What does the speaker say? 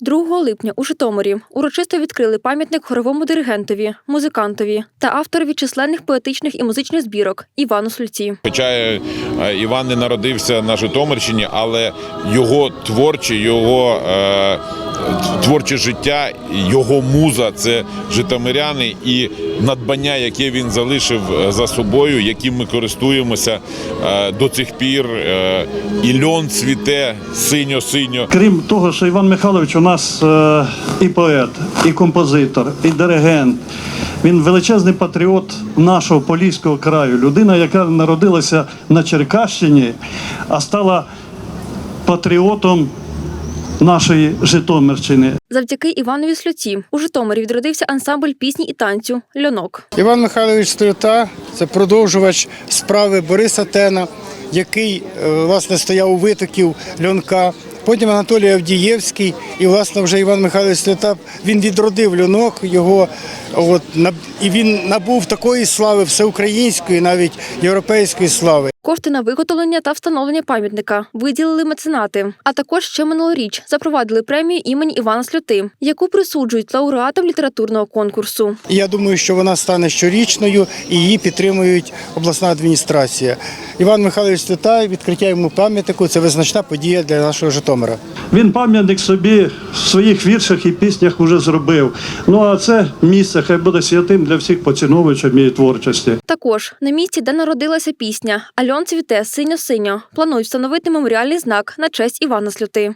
2 липня у Житомирі урочисто відкрили пам'ятник хоровому диригентові, музикантові та авторові численних поетичних і музичних збірок Івану Сульці. Хоча е, Іван не народився на Житомирщині, але його творчі, його е, творче життя, його муза це житомиряни і надбання, яке він залишив е, за собою, яким ми користуємося е, до цих пір. Е, і льон цвіте синьо-синьо. Крім того, що Іван Михайлович у нас і поет, і композитор, і диригент. Він величезний патріот нашого поліського краю. Людина, яка народилася на Черкащині, а стала патріотом нашої Житомирщини. Завдяки Іванові Слюці у Житомирі відродився ансамбль пісні і танцю Льонок. Іван Михайлович Стрюта це продовжувач справи Бориса Тена, який е, власне стояв у витоків льонка. Потім Анатолій Авдієвський, і власне вже Іван Михайлович Стрюта він відродив льонок його. От і він набув такої слави всеукраїнської, навіть європейської слави. Кошти на виготовлення та встановлення пам'ятника виділили меценати. А також ще минулоріч запровадили премію імені Івана Слюти, яку присуджують лауреатам літературного конкурсу. Я думаю, що вона стане щорічною і її підтримують обласна адміністрація. Іван Михайлович Стрюта, відкриття йому пам'ятнику це визначна подія для нашого Житомира. Він пам'ятник собі в своїх віршах і піснях вже зробив. Ну а це місце хай буде святим для всіх поціновувачів її творчості. Також на місці, де народилася пісня Альон цвіте синьо-синьо, планують встановити меморіальний знак на честь Івана Слюти.